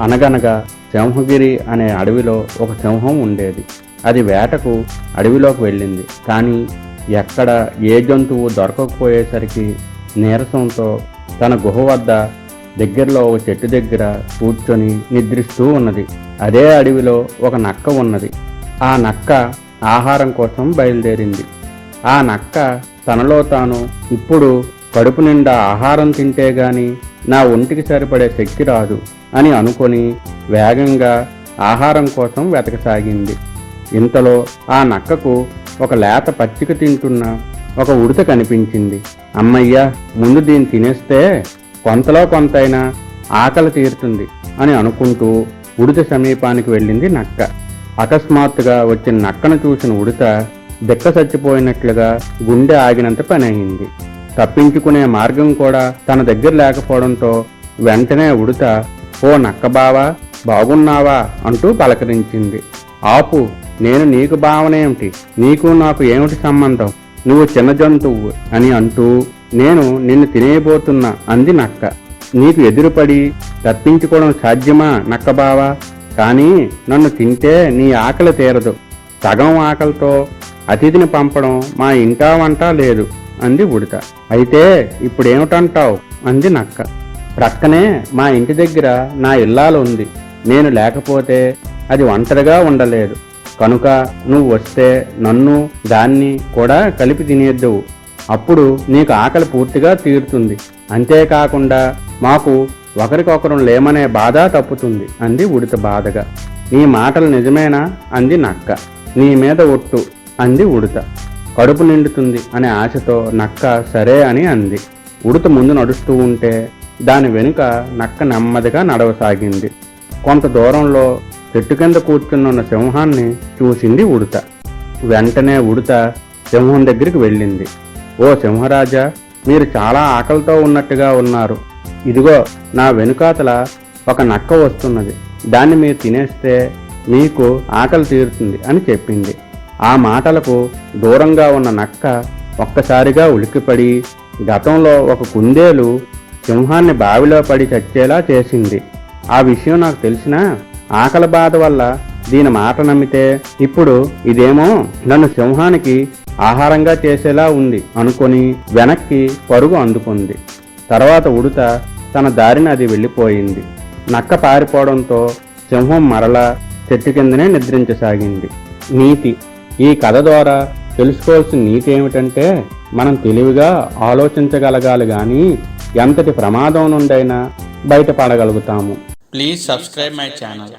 అనగనగా సింహగిరి అనే అడవిలో ఒక సింహం ఉండేది. అది వేటకు అడవిలోకి వెళ్ళింది. కానీ ఎక్కడ ఏ జంతువు దొరకకపోయేసరికి నీరసంతో తన గుహ వద్ద దగ్గరలో ఒక చెట్టు దగ్గర కూర్చొని నిద్రిస్తూ ఉన్నది. అదే అడవిలో ఒక నక్క ఉన్నది. ఆ నక్క ఆహారం కోసం బయలుదేరింది. ఆ నక్క తనలో తాను ఇప్పుడు కడుపు నిండా ఆహారం తింటే గాని నా ఒంటికి సరిపడే శక్తి రాదు అని అనుకొని వేగంగా ఆహారం కోసం వెతకసాగింది. ఇంతలో ఆ నక్కకు ఒక లేత పచ్చిక తింటున్న ఒక ఉడత కనిపించింది. అమ్మయ్య ముందు దీన్ని తినేస్తే కొంతలో కొంతైనా ఆకలి తీరుతుంది అని అనుకుంటూ ఉడత సమీపానికి వెళ్ళింది నక్క. అకస్మాత్తుగా వచ్చిన నక్కను చూసిన ఉడత దిక్క చచ్చిపోయినట్లుగా గుండె ఆగినంత పని అయింది తప్పించుకునే మార్గం కూడా తన దగ్గర లేకపోవడంతో వెంటనే ఉడత ఓ నక్కబావా బాగున్నావా? అంటూ పలకరించింది. ఆపు నేను నీకు భావనేమిటి? నీకు నాకు ఏమిటి సంబంధం? నువ్వు చిన్న జంతువు అని అంటూ నేను నిన్ను తినేయబోతున్నా అంది నక్క. నీకు ఎదురుపడి తప్పించుకోవడం సాధ్యమా నక్కబావా? కానీ నన్ను తింటే నీ ఆకలి తీరదు. సగం ఆకలితో అతిథిని పంపడం మా ఇంటా వంట లేదు. అంది ఉడత అయితే ఇప్పుడేమిటంటావు? అంది నక్క. ప్రక్కనే మా ఇంటి దగ్గర నా ఇల్లాలు ఉంది నేను లేకపోతే అది ఒంటరిగా ఉండలేదు. కనుక నువ్వు వస్తే నన్ను దాన్ని కూడా కలిపి తినేద్దువు. అప్పుడు నీకు ఆకలి పూర్తిగా తీరుతుంది. అంతేకాకుండా మాకు ఒకరికొకరు లేమనే బాధ తప్పుతుంది అంది ఉడత బాధగా. నీ మాటలు నిజమేనా? అంది నక్క. నీ మీద ఒట్టు అంది ఉడత కడుపు నిండుతుంది అనే ఆశతో నక్క సరే అని అంది. ఉడత ముందు నడుస్తూ ఉంటే దాని వెనుక నక్క నెమ్మదిగా నడవసాగింది. కొంత దూరంలో చెట్టు కింద కూర్చున్న సింహాన్ని చూసింది ఉడత. వెంటనే ఉడత సింహం దగ్గరికి వెళ్ళింది. ఓ సింహరాజా మీరు చాలా ఆకలితో ఉన్నట్టుగా ఉన్నారు. ఇదిగో నా వెనుకాతల ఒక నక్క వస్తున్నది. దాన్ని మీరు తినేస్తే మీకు ఆకలి తీరుతుంది అని చెప్పింది. ఆ మాటలకు దూరంగా ఉన్న నక్క ఒక్కసారిగా ఉలిక్కిపడి గతంలో ఒక కుందేలు సింహాన్ని బావిలో పడి చచ్చేలా చేసింది. ఆ విషయం నాకు తెలిసినా ఆకలి బాధ వల్ల దీని మాట నమ్మితే ఇప్పుడు ఇదేమో నన్ను సింహానికి ఆహారంగా చేసేలా ఉంది అనుకొని వెనక్కి పరుగు అందుకుంది. తర్వాత ఉడత తన దారిని అది వెళ్ళిపోయింది. నక్క పారిపోవడంతో సింహం మరలా చెట్టు కిందనే నిద్రించసాగింది. నీతి ఈ కథ ద్వారా తెలుసుకోవాల్సిన నీతి ఏమిటంటే మనం తెలివిగా ఆలోచించగలగాలి కానీ ఎంతటి ప్రమాదం నుండైనా బయటపడగలుగుతాము. Please subscribe my channel